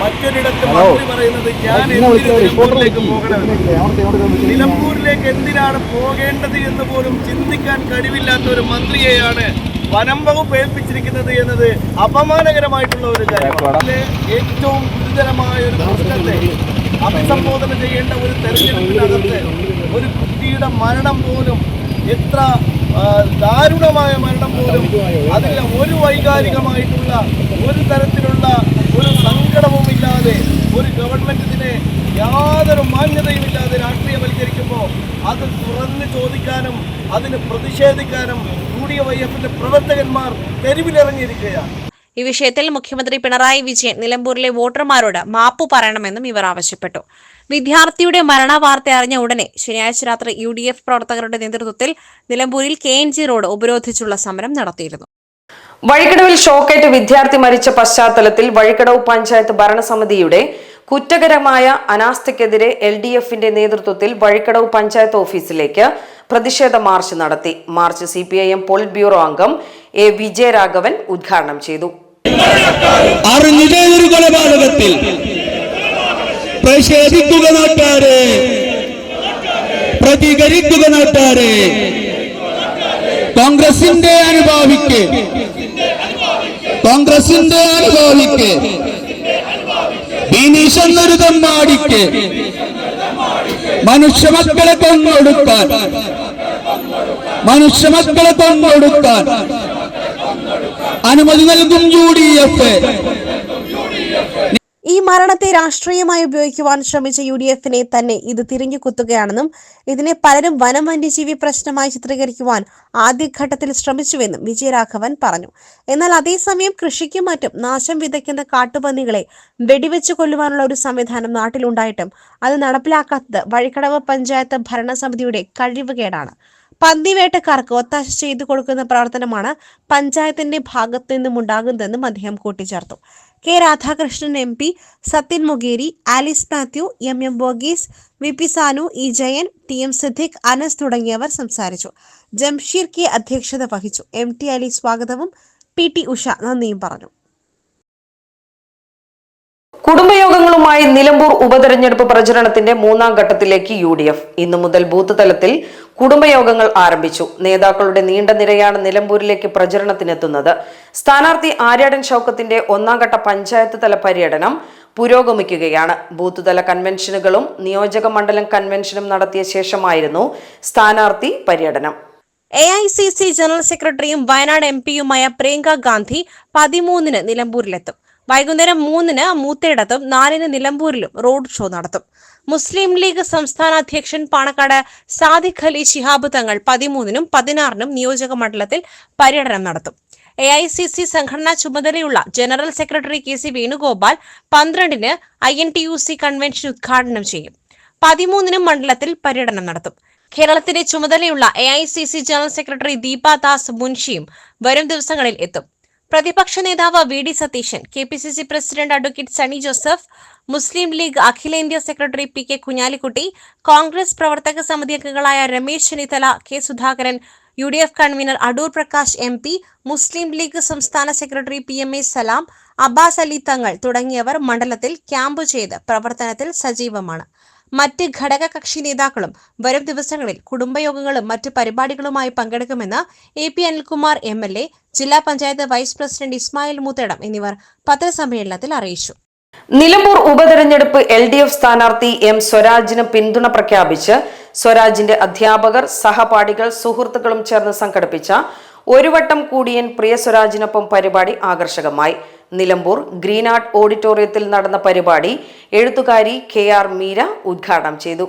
മറ്റൊരിടത്ത് മന്ത്രി പറയുന്നത് ഞാൻ നിലമ്പൂരിലേക്ക് പോകണമെന്ന്? നിലമ്പൂരിലേക്ക് എന്തിനാണ് പോകേണ്ടത് എന്ന് പോലും ചിന്തിക്കാൻ കഴിവില്ലാത്ത ഒരു മന്ത്രിയെയാണ് വനം വകുപ്പ് ഏൽപ്പിച്ചിരിക്കുന്നത് എന്നത് അപമാനകരമായിട്ടുള്ള ഒരു കാര്യമാണ്. ഏറ്റവും ഗുരുതരമായ ഒരു പ്രശ്നത്തെ അഭിസംബോധന ചെയ്യേണ്ട ഒരു തെരഞ്ഞെടുപ്പിനകത്ത് ഒരു കുട്ടിയുടെ മരണം പോലും എത്ര ദാരുണമായ മരണം പോലും അതിൽ ഒരു വൈകാരികമായിട്ടുള്ള ഒരു തരത്തിലുള്ള ഒരു സങ്കടവും ഇല്ലാതെ ഒരു ഗവൺമെന്റ് ഇതിനെ യാതൊരു മാന്യതയുമില്ലാതെ രാഷ്ട്രീയവൽക്കരിക്കുമ്പോൾ അത് തുറന്ന് ചോദിക്കാനും അതിന് പ്രതിഷേധിക്കാനും യു ഡി വൈ എഫിന്റെ പ്രവർത്തകന്മാർ തെരുവിലിറങ്ങിയിരിക്കുകയാണ്. ഈ വിഷയത്തിൽ മുഖ്യമന്ത്രി പിണറായി വിജയൻ നിലമ്പൂരിലെ വോട്ടർമാരോട് മാപ്പ് പറയണമെന്നും ഇവർ ആവശ്യപ്പെട്ടു. വിദ്യാർത്ഥിയുടെ മരണവാർത്ത അറിഞ്ഞ ഉടനെ ശനിയാഴ്ച രാത്രി യു ഡി എഫ് പ്രവർത്തകരുടെ നേതൃത്വത്തിൽ നിലമ്പൂരിൽ കെ എൻ ജി റോഡ് ഉപരോധിച്ചുള്ള സമരം നടത്തിയിരുന്നു. വഴിക്കടവിൽ ഷോക്കേറ്റ് വിദ്യാർത്ഥി മരിച്ച പശ്ചാത്തലത്തിൽ വഴിക്കടവ് പഞ്ചായത്ത് ഭരണസമിതിയുടെ കുറ്റകരമായ അനാസ്ഥയ്ക്കെതിരെ എൽ ഡി എഫിന്റെ നേതൃത്വത്തിൽ വഴിക്കടവ് പഞ്ചായത്ത് ഓഫീസിലേക്ക് പ്രതിഷേധ മാർച്ച് നടത്തി. March C P I M politburo അംഗം എ വിജയരാഘവൻ ഉദ്ഘാടനം ചെയ്തു. അറിഞ്ഞു ഒരു കൊലപാതകത്തിൽ പ്രതിഷേധിക്കുക നാട്ടാരെ. പ്രതികരിക്കുക നാട്ടാരെ. കോൺഗ്രസിന്റെ അനുഭാവിക്ക്. കോൺഗ്രസിന്റെ അനുഭാവിക്ക്. ബിനീഷ് എന്നൊരു തമ്മാടിക്ക്. മനുഷ്യ മക്കളെ കൊന്നൊടുക്കാൻ. മനുഷ്യമക്കളെ കൊന്നൊടുക്കാൻ. അനുമതി നൽകും യു ഡി എഫ് ഈ മരണത്തെ രാഷ്ട്രീയമായി ഉപയോഗിക്കുവാൻ ശ്രമിച്ച യു ഡി എഫിനെ തന്നെ ഇത് തിരിഞ്ഞു കുത്തുകയാണെന്നും ഇതിനെ പലരും വനം വന്യജീവി പ്രശ്നമായി ചിത്രീകരിക്കുവാൻ ആദ്യഘട്ടത്തിൽ ശ്രമിച്ചുവെന്നും വിജയരാഘവൻ പറഞ്ഞു. എന്നാൽ അതേസമയം കൃഷിക്കും മറ്റും നാശം വിതയ്ക്കുന്ന കാട്ടുപന്നികളെ വെടിവെച്ച് കൊല്ലുവാനുള്ള ഒരു സംവിധാനം നാട്ടിലുണ്ടായിട്ടും അത് നടപ്പിലാക്കാത്തത് വഴിക്കടവ് പഞ്ചായത്ത് ഭരണസമിതിയുടെ കഴിവുകേടാണ്. പന്നിവേട്ടക്കാർക്ക് ഒത്താശ ചെയ്തു കൊടുക്കുന്ന പ്രവർത്തനമാണ് പഞ്ചായത്തിന്റെ ഭാഗത്തു നിന്നും ഉണ്ടാകുന്നതെന്നും അദ്ദേഹം കൂട്ടിച്ചേർത്തു. K Radhakrishnan M P Sathyan Mogeri Alice Mathew M M Bogees V P Sanu E Jayan T M Siddique Anas തുടങ്ങിയവർ സംസാരിച്ചു. ജംഷീർ കെ അധ്യക്ഷത വഹിച്ചു. എം ടി അലി സ്വാഗതവും പി ടി ഉഷ നന്ദിയും പറഞ്ഞു. കുടുംബയോഗങ്ങളുമായി നിലമ്പൂർ ഉപതെരഞ്ഞെടുപ്പ് പ്രചരണത്തിന്റെ മൂന്നാം ഘട്ടത്തിലേക്ക് യു ഡി എഫ്. ഇന്നു മുതൽ ബൂത്ത് തലത്തിൽ കുടുംബയോഗങ്ങൾ ആരംഭിച്ചു. നേതാക്കളുടെ നീണ്ട നിരയാണ് നിലമ്പൂരിലേക്ക് പ്രചരണത്തിനെത്തുന്നത്. സ്ഥാനാർത്ഥി ആര്യാടൻ ഷൌക്കത്തിന്റെ ഒന്നാം ഘട്ട പഞ്ചായത്ത് തല പര്യടനം പുരോഗമിക്കുകയാണ്. ബൂത്ത് തല കൺവെൻഷനുകളും നിയോജക മണ്ഡലം കൺവെൻഷനും നടത്തിയ ശേഷമായിരുന്നു സ്ഥാനാർത്ഥി പര്യടനം. A I C C general സെക്രട്ടറിയും വയനാട് എം പിയുമായ പ്രിയങ്ക ഗാന്ധി പതിമൂന്നിന് നിലമ്പൂരിലെത്തും. വൈകുന്നേരം മൂന്നിന് മൂത്തയിടത്തും നാലിന് നിലമ്പൂരിലും റോഡ് ഷോ നടത്തും. മുസ്ലിം ലീഗ് സംസ്ഥാന അധ്യക്ഷൻ പാണക്കാട് സാദിഖ് അലി ശിഹാബ് തങ്ങൾ പതിമൂന്നിനും പതിനാറിനും നിയോജക മണ്ഡലത്തിൽ പര്യടനം നടത്തും. എ ഐ സി സി സംഘടനാ ചുമതലയുള്ള general secretary K C Venugopal പന്ത്രണ്ടിന് I N T U C convention ഉദ്ഘാടനം ചെയ്യും. പതിമൂന്നിനും മണ്ഡലത്തിൽ പര്യടനം നടത്തും. കേരളത്തിന്റെ ചുമതലയുള്ള A I C C general secretary Deepa Das മുൻഷിയും വരും ദിവസങ്ങളിൽ എത്തും. പ്രതിപക്ഷ നേതാവ് V D Satheesan K P C C president advocate Sunny Joseph Muslim League അഖിലേന്ത്യാ secretary P K Kunhalikutty Congress പ്രവർത്തക സമിതി അംഗങ്ങളായ Ramesh Chennithala K Sudhakaran U D F convener Adoor Prakash M P Muslim League സംസ്ഥാന secretary P M A Salam Abbas Ali Thangal തുടങ്ങിയവർ മണ്ഡലത്തിൽ ക്യാമ്പ് ചെയ്ത് പ്രവർത്തനത്തിൽ സജീവമാണ്. മറ്റ് ഘടകകക്ഷി നേതാക്കളും വരും ദിവസങ്ങളിൽ കുടുംബയോഗങ്ങളും മറ്റ് പരിപാടികളുമായി പങ്കെടുക്കുമെന്ന് A P Anilkumar M L A ജില്ലാ പഞ്ചായത്ത് വൈസ് പ്രസിഡന്റ് ഇസ്മായിൽ മൂത്തേടം എന്നിവർ പത്രസമ്മേളനത്തിൽ അറിയിച്ചു. നിലമ്പൂർ ഉപതെരഞ്ഞെടുപ്പ് എൽ ഡി എഫ് സ്ഥാനാർത്ഥി എം സ്വരാജിന് പിന്തുണ പ്രഖ്യാപിച്ച് സ്വരാജിന്റെ അധ്യാപകർ സഹപാഠികൾ സുഹൃത്തുക്കളും ചേർന്ന് സംഘടിപ്പിച്ച ഒരു വട്ടം കൂടിയൻ പ്രിയ സ്വരാജിനൊപ്പം പരിപാടി ആകർഷകമായി. നിലമ്പൂർ ഗ്രീൻ ആർട്ട് ഓഡിറ്റോറിയത്തിൽ നടന്ന പരിപാടി എഴുത്തുകാരി കെ ആർ മീര ഉദ്ഘാടനം ചെയ്തു.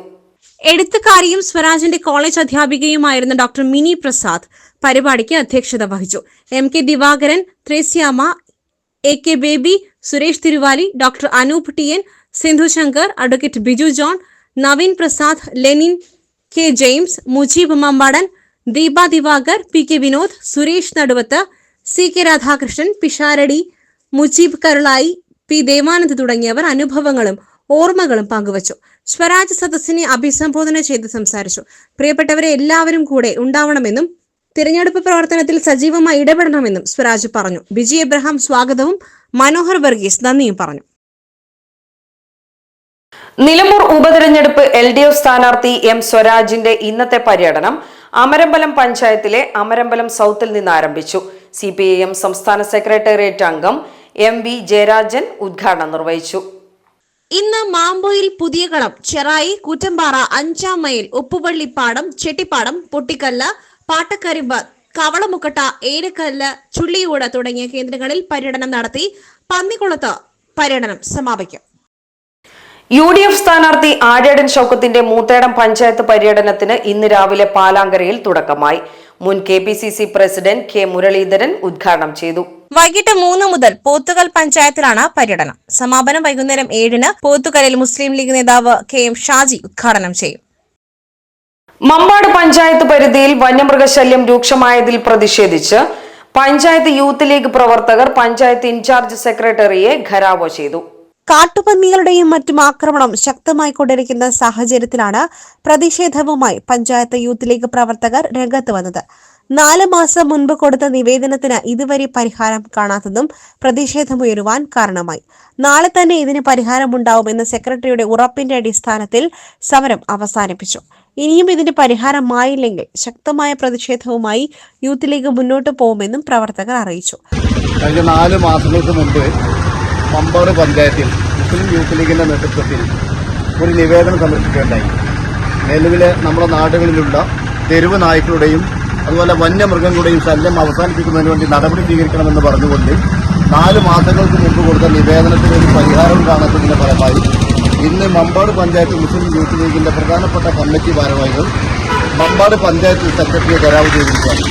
എഴുത്തുകാരിയും സ്വരാജിന്റെ കോളേജ് അധ്യാപികയുമായിരുന്ന ഡോക്ടർ മിനി പ്രസാദ് പരിപാടിക്ക് അധ്യക്ഷത വഹിച്ചു. M K Divakaran Thresiamma A K Baby Suresh Thiruvali doctor Anoop T N Sindhu Shankar advocate Biju John Naveen Prasad Lenin K James Mujeeb Mampadan Deepa Divakar P K Vinod Suresh Naduvath C K Radhakrishnan Pisharody Mujeeb Karulai P. Devanand തുടങ്ങിയവർ അനുഭവങ്ങളും ഓർമ്മകളും പങ്കുവച്ചു. സ്വരാജ് സദസ്സിനെ അഭിസംബോധന ചെയ്ത് സംസാരിച്ചു. പ്രിയപ്പെട്ടവരെ എല്ലാവരും കൂടെ ഉണ്ടാവണമെന്നും തിരഞ്ഞെടുപ്പ് പ്രവർത്തനത്തിൽ സജീവമായി ഇടപെടണമെന്നും സ്വരാജ് പറഞ്ഞു. ബിജി എബ്രഹാം സ്വാഗതവും മനോഹർ വർഗീസ് നന്ദിയും പറഞ്ഞു. നിലമ്പൂർ ഉപതെരഞ്ഞെടുപ്പ് എൽ ഡി എഫ് സ്ഥാനാർത്ഥി എം. സ്വരാജിന്റെ ഇന്നത്തെ പര്യടനം അമരമ്പലം പഞ്ചായത്തിലെ അമരമ്പലം സൗത്തിൽ നിന്ന് ആരംഭിച്ചു. സി പി ഐ എം സംസ്ഥാന സെക്രട്ടേറിയറ്റ് അംഗം എം വി ജയരാജൻ ഉദ്ഘാടനം നിർവഹിച്ചു. ഇന്ന് മാമ്പോയിൽ പുതിയ കളം ചെറായി കൂറ്റമ്പാറ അഞ്ചാം മൈൽ ഉപ്പുപള്ളിപ്പാടം ചെട്ടിപ്പാടം പൊട്ടിക്കല്ല് പാട്ടക്കരിമ്പ് കവളമുക്കട്ട ഏലക്കല്ല് ചുള്ളിയൂട് തുടങ്ങിയ കേന്ദ്രങ്ങളിൽ പര്യടനം നടത്തി പന്നിക്കുളത്ത് പര്യടനം സമാപിക്കും. യു ഡി എഫ് സ്ഥാനാർത്ഥി ആര്യടൻ ശൗക്കത്തിന്റെ മൂത്തേടം പഞ്ചായത്ത് പര്യടനത്തിന് ഇന്ന് രാവിലെ പാലാങ്കരയിൽ തുടക്കമായി. മുൻ K P C C president K Muraleedharan ഉദ്ഘാടനം ചെയ്തു. വൈകിട്ട് മൂന്ന് മുതൽ പോത്തുകൽ പഞ്ചായത്തിലാണ് പര്യടനം. സമാപനം വൈകുന്നേരം ഏഴിന് പോത്തുകലിൽ മുസ്ലിം ലീഗ് നേതാവ് കെ എം ഷാജി ഉദ്ഘാടനം ചെയ്യും. മമ്പാട് പഞ്ചായത്ത് പരിധിയിൽ വന്യമൃഗശല്യം രൂക്ഷമായതിൽ പ്രതിഷേധിച്ച് പഞ്ചായത്ത് യൂത്ത് ലീഗ് പ്രവർത്തകർ പഞ്ചായത്ത് ഇൻചാർജ് സെക്രട്ടറിയെ ഘരാവോ ചെയ്തു. കാട്ടുപന്നികളുടെയും മറ്റും ആക്രമണം ശക്തമായി കൊണ്ടിരിക്കുന്ന സാഹചര്യത്തിലാണ് പ്രതിഷേധവുമായി പഞ്ചായത്ത് യൂത്ത് ലീഗ് പ്രവർത്തകർ രംഗത്ത് വന്നത്. നാല് മാസം മുൻപ് കൊടുത്ത നിവേദനത്തിന് ഇതുവരെ പരിഹാരം കാണാത്തതും പ്രതിഷേധമുയരുവാൻ കാരണമായി. നാളെ തന്നെ ഇതിന് പരിഹാരമുണ്ടാവുമെന്ന സെക്രട്ടറിയുടെ ഉറപ്പിന്റെ അടിസ്ഥാനത്തിൽ സമരം അവസാനിപ്പിച്ചു. ഇനിയും ഇതിന് പരിഹാരമായില്ലെങ്കിൽ ശക്തമായ പ്രതിഷേധവുമായി യൂത്ത് ലീഗ് മുന്നോട്ട് പോകുമെന്നും പ്രവർത്തകർ അറിയിച്ചു. കഴിഞ്ഞ നാല് മാസങ്ങൾക്ക് മുമ്പ് മമ്പാട് പഞ്ചായത്തിൽ മുസ്ലിം യൂത്ത് ലീഗിന്റെ നേതൃത്വത്തിൽ ഒരു നിവേദനം സമർപ്പിക്കുകയുണ്ടായി. നിലവിലെ നമ്മുടെ നാടുകളിലുള്ള തെരുവ് നായ്ക്കളുടെയും അതുപോലെ വന്യമൃഗങ്ങളുടെയും ശല്യം അവസാനിപ്പിക്കുന്നതിന് വേണ്ടി നടപടി സ്വീകരിക്കണമെന്ന് പറഞ്ഞുകൊണ്ട് നാല് മാസങ്ങൾക്ക് മുമ്പ് കൊടുത്ത നിവേദനത്തിന് ഒരു പരിഹാരം കാണാത്തതിന്റെ ഫലമായി ഇന്ന് മമ്പാട് പഞ്ചായത്ത് മുസ്ലിം യൂത്ത് ലീഗിന്റെ പ്രധാനപ്പെട്ട കമ്മിറ്റി ഭാരവാഹികൾ മമ്പാട് പഞ്ചായത്ത് സെക്രട്ടറിയെ കരാവ് ചെയ്തിരിക്കുകയാണ്.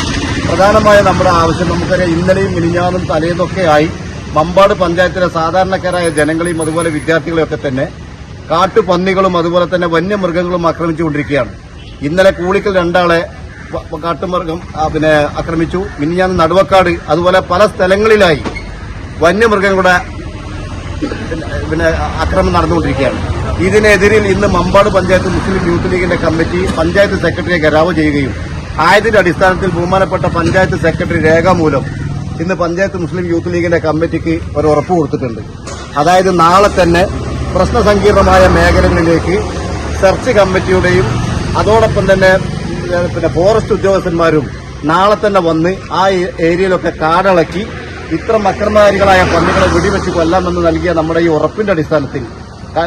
പ്രധാനമായ നമ്മുടെ ആവശ്യം നമുക്കറിയാം ഇന്നലെയും മിനിഞ്ഞാറും തലേന്നൊക്കെയായി മമ്പാട് പഞ്ചായത്തിലെ സാധാരണക്കാരായ ജനങ്ങളെയും അതുപോലെ വിദ്യാർത്ഥികളെയും ഒക്കെ തന്നെ കാട്ടുപന്നികളും അതുപോലെ തന്നെ വന്യമൃഗങ്ങളും ആക്രമിച്ചുകൊണ്ടിരിക്കുകയാണ്. ഇന്നലെ കൂളിക്കൽ രണ്ടാളെ കാട്ടുമൃഗം പിന്നെ ആക്രമിച്ചു. മിനിഞ്ഞാന്ന് നടുവക്കാട് അതുപോലെ പല സ്ഥലങ്ങളിലായി വന്യമൃഗങ്ങളുടെ പിന്നെ- അക്രമം നടന്നുകൊണ്ടിരിക്കുകയാണ്. ഇതിനെതിരിൽ ഇന്ന് മമ്പാട് പഞ്ചായത്ത് മുസ്ലിം യൂത്ത് ലീഗിന്റെ കമ്മിറ്റി പഞ്ചായത്ത് സെക്രട്ടറിയെ ഗരാവ് ചെയ്യുകയും ആയതിന്റെ അടിസ്ഥാനത്തിൽ ബഹുമാനപ്പെട്ട പഞ്ചായത്ത് സെക്രട്ടറി രേഖാമൂലം ഇന്ന് പഞ്ചായത്ത് മുസ്ലിം യൂത്ത് ലീഗിന്റെ കമ്മിറ്റിക്ക് ഒരു ഉറപ്പ് കൊടുത്തിട്ടുണ്ട്. അതായത് നാളെ തന്നെ പ്രശ്ന സങ്കീർണമായ മേഖലകളിലേക്ക് സെർച്ച് കമ്മിറ്റിയുടെയും അതോടൊപ്പം തന്നെ പിന്നെ ഫോറസ്റ്റ് ഉദ്യോഗസ്ഥന്മാരും നാളെ തന്നെ വന്ന് ആ ഏരിയയിലൊക്കെ കാടളക്കി ഇത്ര അക്രമകാരികളായ പന്നികളെ വെടിവെച്ച് കൊല്ലാമെന്ന് നൽകിയ നമ്മുടെ ഈ ഉറപ്പിന്റെ അടിസ്ഥാനത്തിൽ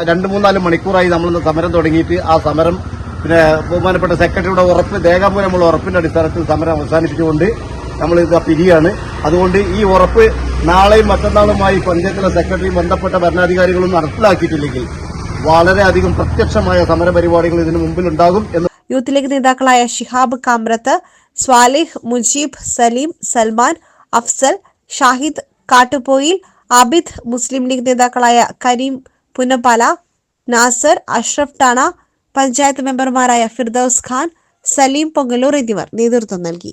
രണ്ട് മൂന്നാൽ മണിക്കൂറായി നമ്മൾ സമരം തുടങ്ങിയിട്ട് ആ സമരം പിന്നെ ബഹുമാനപ്പെട്ട സെക്രട്ടറിയുടെ ഉറപ്പ് രേഖാമൂലമുള്ള ഉറപ്പിന്റെ അടിസ്ഥാനത്തിൽ സമരം അവസാനിപ്പിച്ചുകൊണ്ട് നമ്മൾ ഇത് പിരിയാണ്. അതുകൊണ്ട് ഈ ഉറപ്പ് നാളെയും മറ്റന്നാളുമായി പഞ്ചായത്തിലെ സെക്രട്ടറിയും ബന്ധപ്പെട്ട ഭരണാധികാരികളും നടപ്പിലാക്കിയിട്ടില്ലെങ്കിൽ വളരെയധികം പ്രത്യക്ഷമായ സമരപരിപാടികൾ ഇതിനു മുമ്പിലുണ്ടാകും എന്ന് യൂത്ത് ലീഗ് നേതാക്കളായ ഷിഹാബ് കാമ്രത്ത് സ്വാലിഹ് മുജീബ് സലീം സൽമാൻ അഫ്സൽ ഷാഹിദ് കാട്ടുപോയിൽ അബിദ് മുസ്ലിം ലീഗ് നേതാക്കളായ കരീം പുന്നപ്പാല നാസർ അഷ്റഫ് ടാണ പഞ്ചായത്ത് മെമ്പർമാരായ ഫിർദൌസ് ഖാൻ സലീം പൊങ്കലൂർ എന്നിവർ നേതൃത്വം നൽകി.